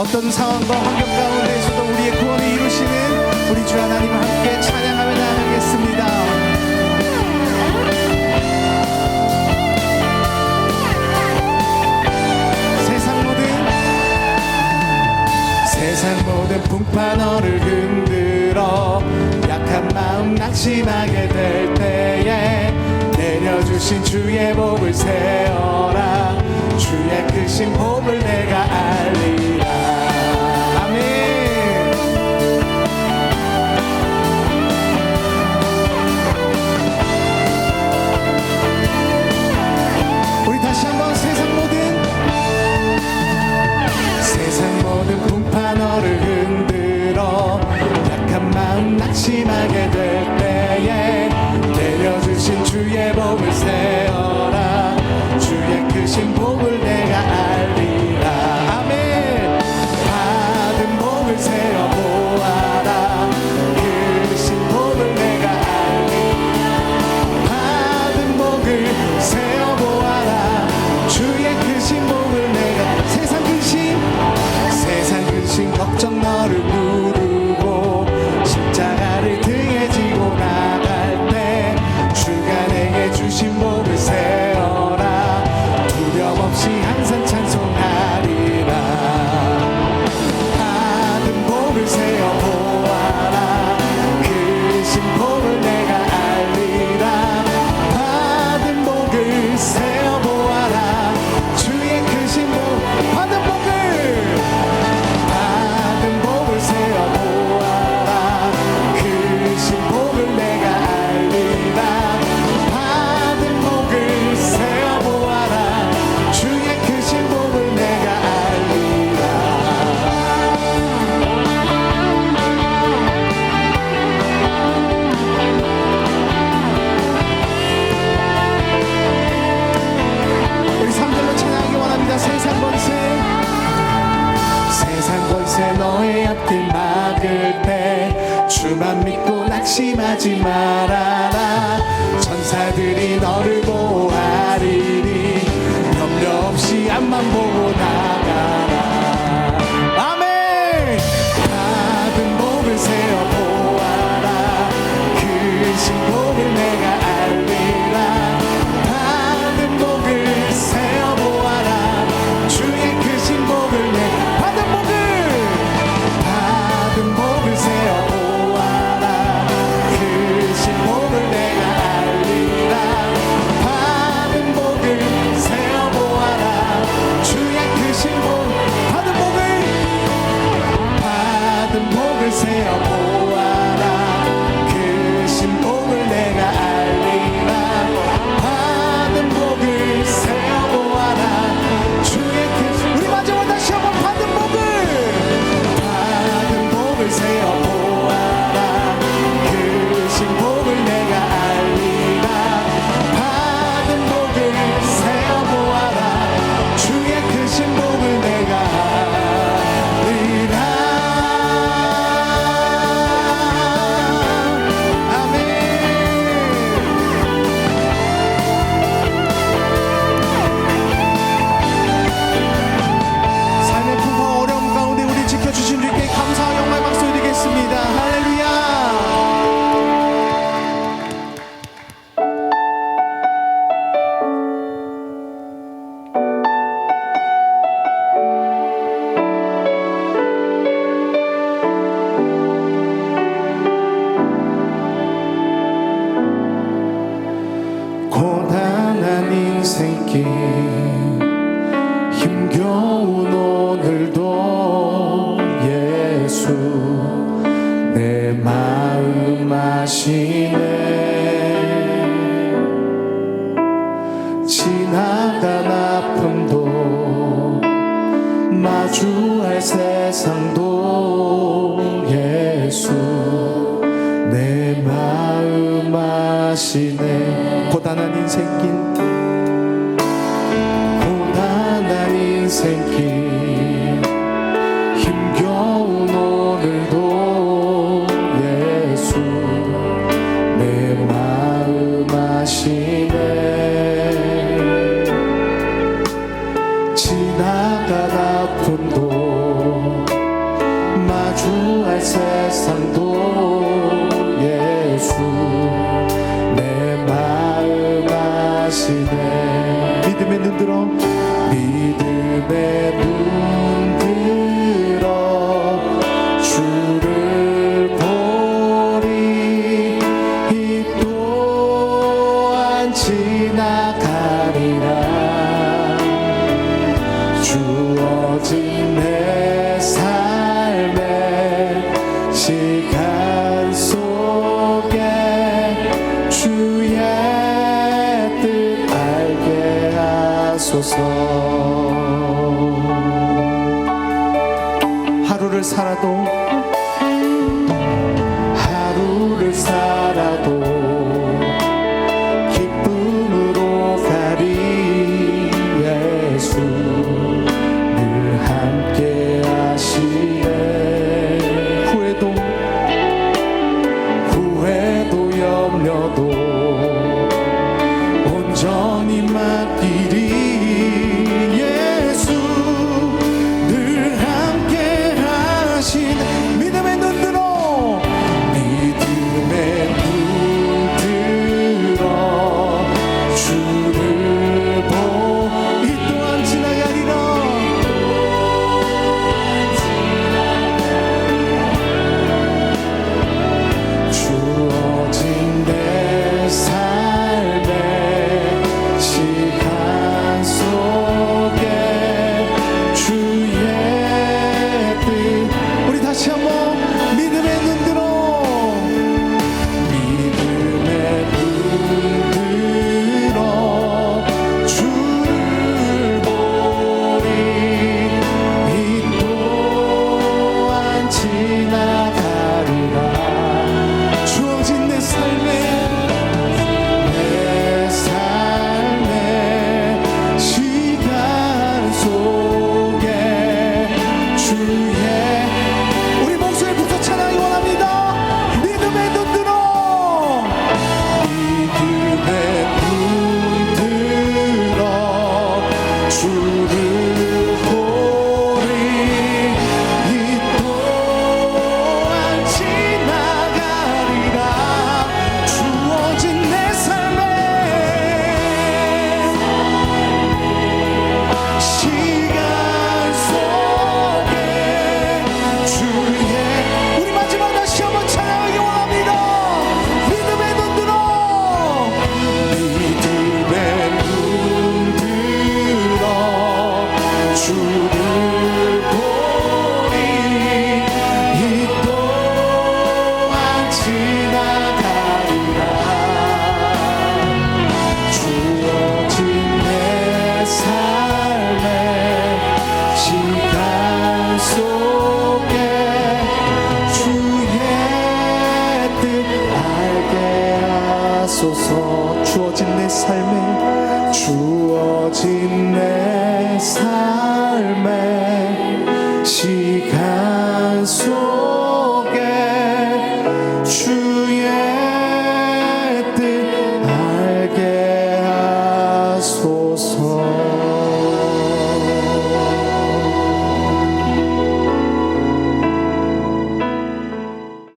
어떤 상황과 환경 가운데에서도 우리의 구원을 이루시는 우리 주 하나님을 함께 찬양하며 나아가겠습니다. 세상 모든 풍파 너를 흔들어 약한 마음 낙심하게 될 때에 내려주신 주의 복을 세어라 낙심하게 돼. 나만 믿고 낙심하지 말아라. 천사들이 너를 보고 고단한 인생길 고단한 인생길 들어 믿음의 문 들어 주를 보리 이 또한 지나가리라. 주어진 살아도 do, do.